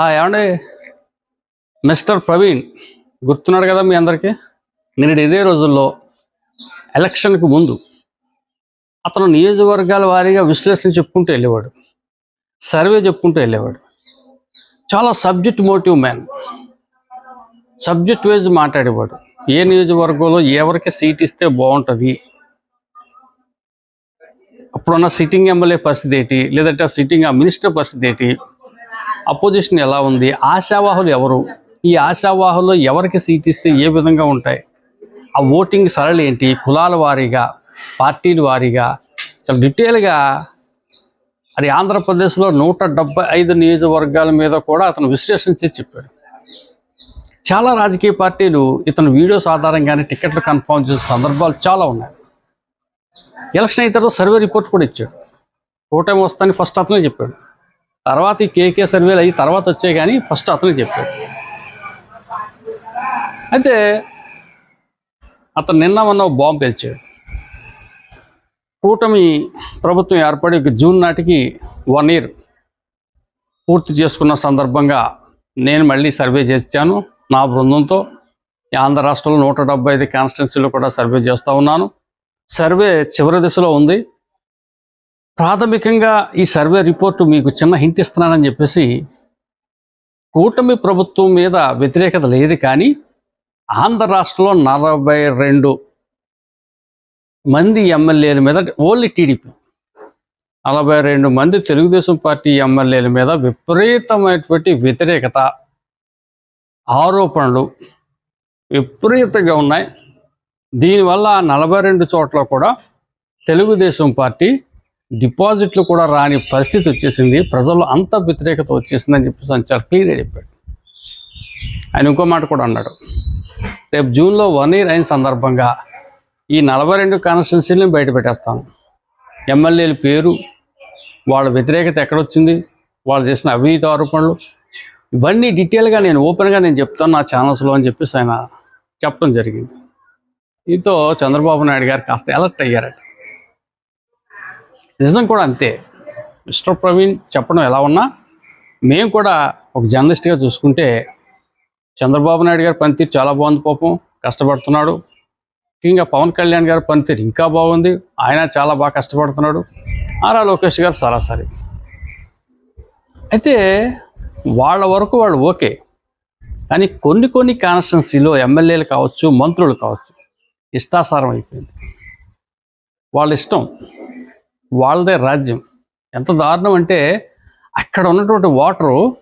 ఆ, ఏమండి? మిస్టర్ ప్రవీణ్ గుర్తున్నాడు కదా మీ అందరికీ? నేను ఇదే రోజుల్లో ఎలక్షన్కు ముందు అతను నియోజకవర్గాల వారీగా విశ్లేషణ చెప్పుకుంటూ వెళ్ళేవాడు. సర్వే చెప్పుకుంటూ వెళ్ళేవాడు. చాలా subject motive man. Subject wise మాట్లాడేవాడు. ఏ నియోజకవర్గంలో ఎవరికి సీట్ ఇస్తే బాగుంటుంది? అప్పుడున్న సిట్టింగ్ ఎమ్మెల్యే పరిస్థితి ఏంటి? లేదంటే ఆ సిట్టింగ్ ఆ మినిస్టర్ పరిస్థితి ఏంటి? అపోజిషన్ ఎలా ఉంది? ఆశావాహులు ఎవరు? ఈ ఆశావాహులు ఎవరికి సీట్ ఇస్తే ఏ విధంగా ఉంటాయి? ఆ ఓటింగ్ సరళి ఏంటి? కులాల వారీగా పార్టీల వారీగా? చాలా డీటెయిల్గా అది ఆంధ్రప్రదేశ్లో నూట డెబ్బై ఐదు నియోజకవర్గాల మీద కూడా అతను విశ్లేషించి చెప్పాడు. చాలా రాజకీయ పార్టీలు ఇతను వీడియోస్ ఆధారంగానే టికెట్లు కన్ఫర్మ్ చేసే సందర్భాలు చాలా ఉన్నాయి. ఎలక్షన్ అయిన తర్వాత సర్వే రిపోర్ట్ కూడా ఇచ్చాడు. కూటమి వస్తాని ఫస్ట్ అతనే చెప్పాడు. తర్వాత ఈ కేకే సర్వేలు అయ్యి తర్వాత వచ్చాయి కానీ ఫస్ట్ అతనే చెప్పాడు. అయితే అతను నిన్న మొన్న బాంబు పేల్చాడు. కూటమి ప్రభుత్వం ఏర్పడి జూన్ నాటికి వన్ ఇయర్ పూర్తి చేసుకున్న సందర్భంగా నేను మళ్ళీ సర్వే చేశాను నా బృందంతో. ఈ ఆంధ్ర రాష్ట్రంలో నూట డెబ్బై ఐదు కాన్స్టిట్యున్సీలో కూడా సర్వే చేస్తూ ఉన్నాను. సర్వే చివరి దశలో ఉంది. ప్రాథమికంగా ఈ సర్వే రిపోర్టు మీకు చిన్న హింట్ ఇస్తున్నానని చెప్పేసి కూటమి ప్రభుత్వం మీద వ్యతిరేకత లేదు కానీ ఆంధ్ర రాష్ట్రంలో నలభై రెండు మంది ఎమ్మెల్యేల మీద ఓన్లీ టీడీపీ. నలభై రెండు మంది తెలుగుదేశం పార్టీ ఎమ్మెల్యేల మీద విపరీతమైనటువంటి వ్యతిరేకత ఆరోపణలు విపరీతంగా ఉన్నాయి. దీనివల్ల నలభై రెండు చోట్ల కూడా తెలుగుదేశం పార్టీ డిపాజిట్లు కూడా రాని పరిస్థితి వచ్చేసింది. ప్రజల్లో అంత వ్యతిరేకత వచ్చేసిందని చెప్పేసి ఆయన చాలా క్లియర్గా చెప్పాడు. ఆయన ఇంకో మాట కూడా అన్నాడు. రేపు జూన్లో వన్ ఇయర్ అయిన సందర్భంగా ఈ నలభై రెండు కాన్స్టిట్యున్సీలను బయట పెట్టేస్తాను. ఎమ్మెల్యేల పేరు వాళ్ళ వ్యతిరేకత ఎక్కడొచ్చింది వాళ్ళు చేసిన అవినీతి ఆరోపణలు ఇవన్నీ డీటెయిల్గా నేను ఓపెన్గా నేను చెప్తాను నా ఛానల్స్లో అని చెప్పేసి ఆయన చెప్పడం జరిగింది. దీంతో చంద్రబాబు నాయుడు గారు కాస్త అలర్ట్ అయ్యారట. నిజం కూడా అంతే. మిస్టర్ ప్రవీణ్ చెప్పడం ఎలా ఉన్నా మేము కూడా ఒక జర్నలిస్ట్గా చూసుకుంటే చంద్రబాబు నాయుడు గారి పనితీరు చాలా బాగుంది పాపం కష్టపడుతున్నాడు. ముఖ్యంగా పవన్ కళ్యాణ్ గారి పనితీరు ఇంకా బాగుంది ఆయన చాలా బాగా కష్టపడుతున్నాడు. ఆరా లోకేష్ గారు సరాసరి అయితే వాళ్ళ వరకు వాళ్ళు ఓకే. కానీ కొన్ని కొన్ని కాన్స్టిట్యున్సీలో ఎమ్మెల్యేలు కావచ్చు మంత్రులు కావచ్చు ఇష్టాసారం అయిపోయింది. వాళ్ళ ఇష్టం. వాళ్ళదే రాజ్యం. ఎంత దారుణం అంటే అక్కడ ఉన్నటువంటి వాటరు